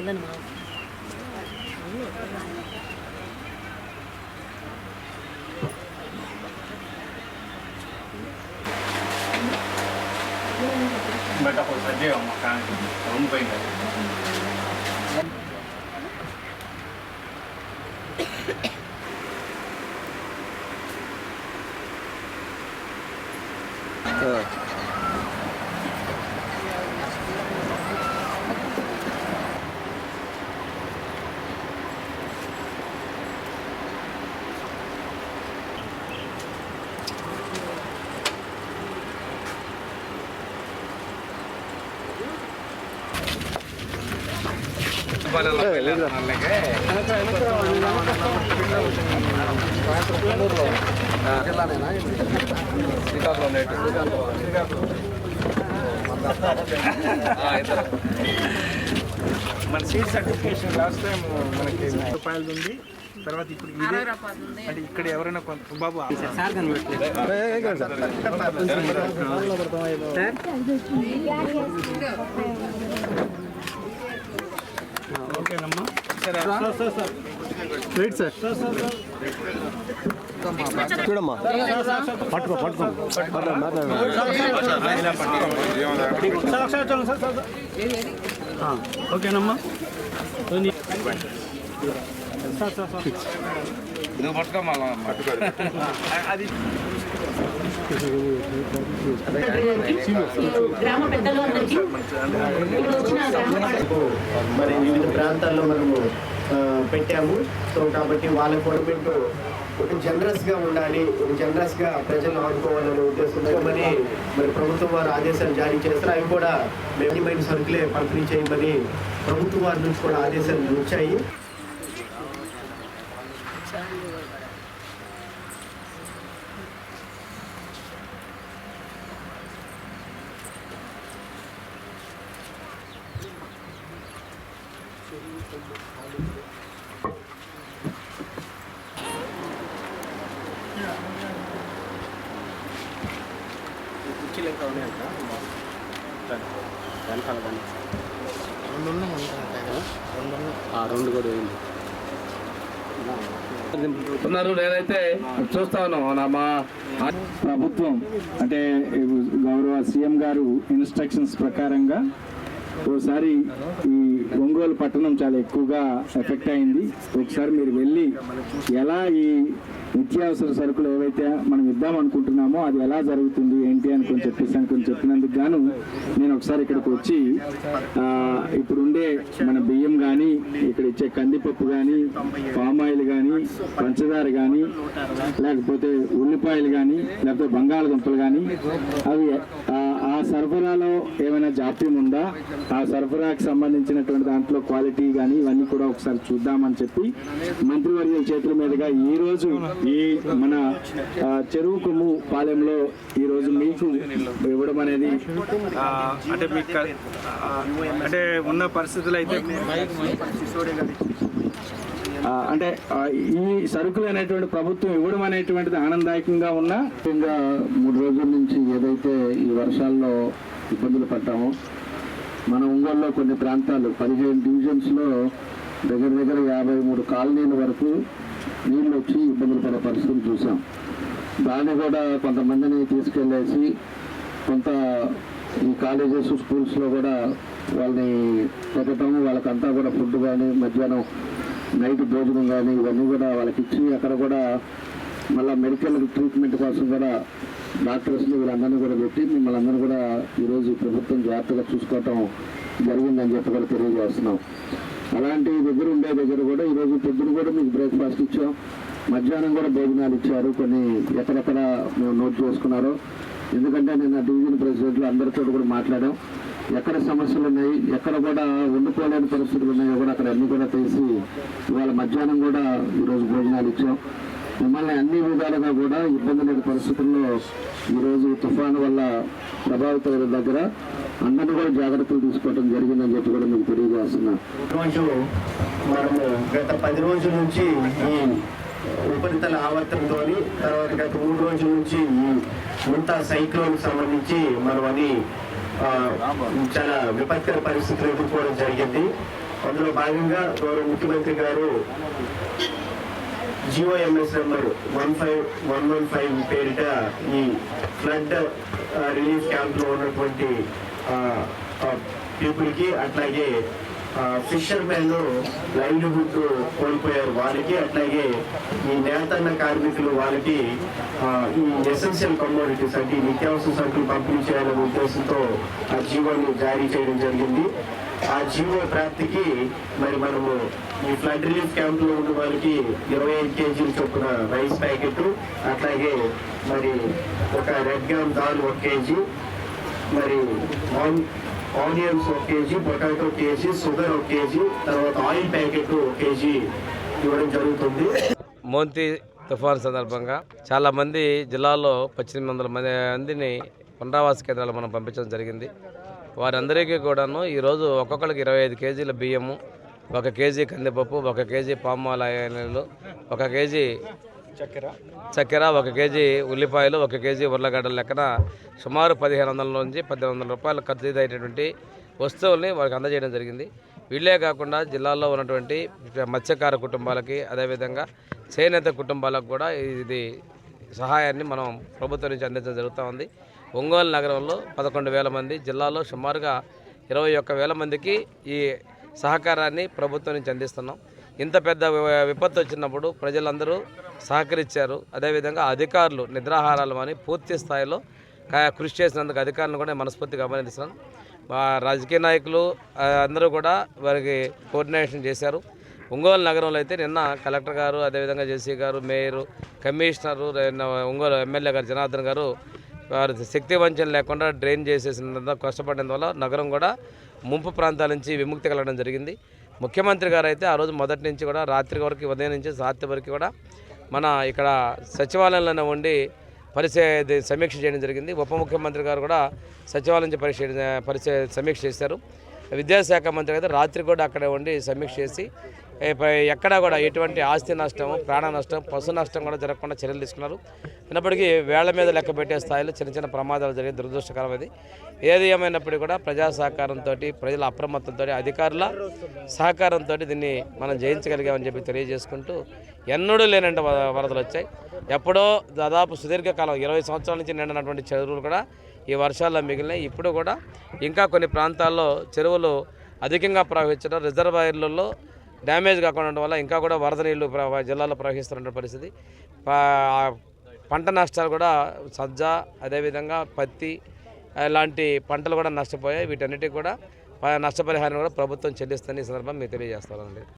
వెళ్ళండి మా Ba't ako sa Diyo, makain. Ano మన సీట్ సర్టిఫికేషన్ లాస్ట్ టైం మనకి రూపాయలు ఉంది తర్వాత ఇప్పుడు అంటే ఇక్కడ ఎవరైనా కొంత బాబు ఓకేనమ్మా సరే వెయిట్ సార్ చూడమ్మా పట్టుకో పట్టుకో ఓకేనమ్మా అది గ్రామ ఇప్పుడు వచ్చిన గ్రామ మరి వివిధ ప్రాంతాల్లో మనము పెట్టాము. సో కాబట్టి వాళ్ళ గవర్నమెంట్ ఒక జనరస్గా ఉండాలి ఒక జనరస్గా ప్రజలు ఆడుకోవాలనే ఉద్దేశంతో మరి మరి ప్రభుత్వం వారు ఆదేశాలు జారీ చేస్తారు. అవి కూడా మెడిమైన సరుకులే పంపిణీ చేయమని ప్రభుత్వం వారి నుంచి కూడా ఆదేశాలు వచ్చాయి. రెండు కూడా ఉన్నారు. నేనైతే చూస్తాను నా మా ప్రభుత్వం అంటే గౌరవ సీఎం గారు ఇన్స్ట్రక్షన్స్ ప్రకారంగా ఓసారి ఈ ఒంగోలు పట్టణం చాలా ఎక్కువగా ఎఫెక్ట్ అయింది. ఒకసారి మీరు వెళ్ళి ఎలా ఈ నిత్యావసర సరుకులు ఏవైతే మనం ఇద్దాం అనుకుంటున్నామో అది ఎలా జరుగుతుంది ఏంటి అని కొంచెం చెప్పేసి అని కొంచెం చెప్పినందుకు గాను నేను ఒకసారి ఇక్కడికి వచ్చి ఇప్పుడుండే ఇప్పుడు ఉండే మన బియ్యం కానీ ఇక్కడ ఇచ్చే కందిపప్పు కానీ పామ్ ఆయిల్ కానీ పంచదార కానీ లేకపోతే ఉల్లిపాయలు కానీ లేకపోతే బంగాళదుంపలు కానీ అవి ఆ సరఫరాలో ఏమైనా జాప్యం ఉందా? ఆ సరఫరాకి సంబంధించినటువంటి దాంట్లో క్వాలిటీ కానీ ఇవన్నీ కూడా ఒకసారి చూద్దామని చెప్పి మంత్రివర్యుల చేతుల మీదుగా ఈరోజు ఈ మన చెరువు కొమ్ము పాలెంలో ఈరోజు మీకు ఇవ్వడం అనేది అంటే మీకు అంటే ఉన్న పరిస్థితులు అయితే అంటే ఈ సరుకులు అనేటువంటి ప్రభుత్వం ఇవ్వడం అనేటువంటిది ఆనందదాయకంగా ఉన్నా ముఖ్యంగా మూడు రోజుల నుంచి ఏదైతే ఈ వర్షాల్లో ఇబ్బందులు పడ్డామో మన ఒంగోలులో కొన్ని ప్రాంతాలు పదిహేను డివిజన్స్లో దగ్గర దగ్గర యాభై మూడు కాలనీల వరకు నీళ్ళు వచ్చి ఇబ్బందులు పడే పరిస్థితులు చూసాం దాన్ని కూడా కొంతమందిని తీసుకెళ్ళేసి కొంత ఈ కాలేజెస్ స్కూల్స్లో కూడా వాళ్ళని పెట్టడం వాళ్ళకంతా కూడా ఫుడ్ కానీ మధ్యాహ్నం నైట్ భోజనం కానీ ఇవన్నీ కూడా వాళ్ళకి ఇచ్చి అక్కడ కూడా మళ్ళీ మెడికల్ ట్రీట్మెంట్ కోసం కూడా డాక్టర్స్ని వీళ్ళందరినీ కూడా పెట్టి మిమ్మల్ని అందరూ కూడా ఈరోజు ప్రభుత్వం జాగ్రత్తగా చూసుకోవటం జరిగిందని చెప్పి కూడా తెలియజేస్తున్నాం. అలాంటి దగ్గర ఉండే దగ్గర కూడా ఈరోజు పొద్దున కూడా మీకు బ్రేక్ఫాస్ట్ ఇచ్చాం. మధ్యాహ్నం కూడా భోజనాలు ఇచ్చారు. కొన్ని ఎక్కడెక్కడ మేము నోట్ చేసుకున్నారో. ఎందుకంటే నిన్న డివిజన్ ప్రెసిడెంట్లు అందరితో కూడా మాట్లాడాం. ఎక్కడ సమస్యలు ఉన్నాయి ఎక్కడ కూడా వండుకోలేని పరిస్థితులు ఉన్నాయో కూడా అక్కడ అన్నీ కూడా తెలిసి ఇవాళ మధ్యాహ్నం కూడా ఈరోజు భోజనాలు ఇచ్చాం. మిమ్మల్ని అన్ని విధాలుగా కూడా ఇబ్బంది లేని పరిస్థితుల్లో ఈరోజు తుఫాను వల్ల ప్రభావితమైన దగ్గర అందరినీ కూడా జాగ్రత్తలు తీసుకోవడం జరిగిందని చెప్పి కూడా మీకు తెలియజేస్తున్నా. రోజు మనము గత పది రోజుల నుంచి ఈ ఉపరితల ఆవర్తనతో తర్వాత గత మూడు రోజుల నుంచి ముంతా సైక్లోన్ సంబంధించి మనం అని చాలా విపత్కర పరిస్థితులు ఎదుర్కోవడం జరిగింది. అందులో భాగంగా గౌరవ ముఖ్యమంత్రి గారు G O M S number one five one one five పేరిట ఈ ఫ్లడ్ రిలీఫ్ క్యాంప్లో ఉన్నటువంటి పీపుల్కి అట్లాగే ఫిషర్ మెన్ లైవ్లీహుడ్ కోల్పోయారు వారికి అట్లాగే ఈ నేతన్న కార్మికులు వారికి ఈ ఎసెన్షియల్ కమోడిటీస్ అంటే నిత్యావసర సరుకులు పంపిణీ చేయాలనే ఉద్దేశంతో ఆ జీవోని జారీ చేయడం జరిగింది. ఆ జీవో ప్రాప్తికి మరి మనము ఈ ఫ్లడ్ రిలీఫ్ క్యాంప్లో ఉన్న వాళ్ళకి ఇరవై ఐదు కేజీలు చొప్పున రైస్ ప్యాకెట్ అట్లాగే మరి ఒక రెడ్ గ్రామ్ దాల్ ఒక కేజీ మరి ఆనియన్స్ ఒక కేజీ పొటాటో కేజీ షుగర్ ఒక కేజీ తర్వాత ఆయిల్ ప్యాకెట్ ఒక కేజీ ఇవ్వడం జరుగుతుంది. మోంతి తుఫాన్ సందర్భంగా చాలామంది జిల్లాలో పద్దెనిమిది వందల మంది మందిని పునరావాస కేంద్రాలు మనం పంపించడం జరిగింది. వారందరికీ కూడాను ఈరోజు ఒక్కొక్కరికి ఇరవై ఐదు కేజీల బియ్యము ఒక కేజీ కందిపప్పు ఒక కేజీ పామ్ ఆయిల్ ఒక కేజీ చక్కెర. చక్కెర ఒక కేజీ ఉల్లిపాయలు ఒక కేజీ ఉర్లగడ్డల లెక్కన సుమారు పదిహేను వందల నుంచి పద్దెనిమిది వందల రూపాయలు ఖర్చు అయ్యేటటువంటి వస్తువుల్ని వారికి అందజేయడం జరిగింది. వీళ్ళే కాకుండా జిల్లాలో ఉన్నటువంటి మత్స్యకార కుటుంబాలకి అదేవిధంగా చేనేత కుటుంబాలకు కూడా ఇది సహాయాన్ని మనం ప్రభుత్వం నుంచి అందించడం జరుగుతూ ఉంది. ఒంగోలు నగరంలో పదకొండు వేల మంది జిల్లాలో సుమారుగా ఇరవై ఒక్క వేల మందికి ఈ సహకారాన్ని ప్రభుత్వం నుంచి అందిస్తున్నాం. ఇంత పెద్ద విపత్తు వచ్చినప్పుడు ప్రజలందరూ సహకరించారు. అదేవిధంగా అధికారులు నిద్రాహారాలు అని పూర్తి స్థాయిలో కృషి చేసినందుకు అధికారులను కూడా మనస్ఫూర్తిగా అభినందిస్తున్నాను రాజకీయ నాయకులు అందరూ కూడా వారికి కోఆర్డినేషన్ చేశారు. ఒంగోలు నగరంలో అయితే నిన్న కలెక్టర్ గారు అదేవిధంగా జేసీ గారు మేయరు కమిషనరు ఒంగోలు ఎమ్మెల్యే గారు జనార్దన్ గారు వారు శక్తి వంచన లేకుండా డ్రైన్ చేసేసినంత కష్టపడినందువల్ల నగరం కూడా ముంపు ప్రాంతాల నుంచి విముక్తి కలగడం జరిగింది. ముఖ్యమంత్రి గారు అయితే ఆ రోజు మొదటి నుంచి కూడా రాత్రి వరకు ఉదయం నుంచి రాత్రి వరకు కూడా మన ఇక్కడ సచివాలయంలోనే ఉండి పరిచయ సమీక్ష చేయడం జరిగింది. ఉప ముఖ్యమంత్రి గారు కూడా సచివాలయం నుంచి పరిశీలి పరిచయ సమీక్ష చేశారు. విద్యాశాఖ మంత్రి అయితే రాత్రి కూడా అక్కడే ఉండి సమీక్ష చేసి ఎక్కడా కూడా ఎటువంటి ఆస్తి నష్టం ప్రాణ నష్టం పశు నష్టం కూడా జరగకుండా చర్యలు తీసుకున్నారు. అయినప్పటికీ వేళ్ళ మీద లెక్క పెట్టే స్థాయిలో చిన్న చిన్న ప్రమాదాలు జరిగే దురదృష్టకరం అది ఏది ఏమైనప్పటికీ కూడా ప్రజా సహకారంతో ప్రజల అప్రమత్తంతో అధికారుల సహకారంతో దీన్ని మనం జయించగలిగామని చెప్పి తెలియజేసుకుంటూ ఎన్నడూ లేనంటే వ- వరదలు వచ్చాయి. ఎప్పుడో దాదాపు సుదీర్ఘకాలం ఇరవై సంవత్సరాల నుంచి నిండినటువంటి చెరువులు కూడా ఈ వర్షాల్లో మిగిలినాయి. ఇప్పుడు కూడా ఇంకా కొన్ని ప్రాంతాల్లో చెరువులు అధికంగా ప్రవహించడం రిజర్వాయర్లలో డ్యామేజ్ కాకుండా ఉండడం వల్ల ఇంకా కూడా వరద నీళ్ళు జిల్లాలో ప్రవహిస్తున్న పరిస్థితి. పంట నష్టాలు కూడా సజ్జ అదేవిధంగా పత్తి ఇలాంటి పంటలు కూడా నష్టపోయాయి. వీటన్నిటికీ కూడా నష్టపరిహారం కూడా ప్రభుత్వం చెల్లిస్తుంది ఈ సందర్భం మీకు తెలియజేస్తానండి.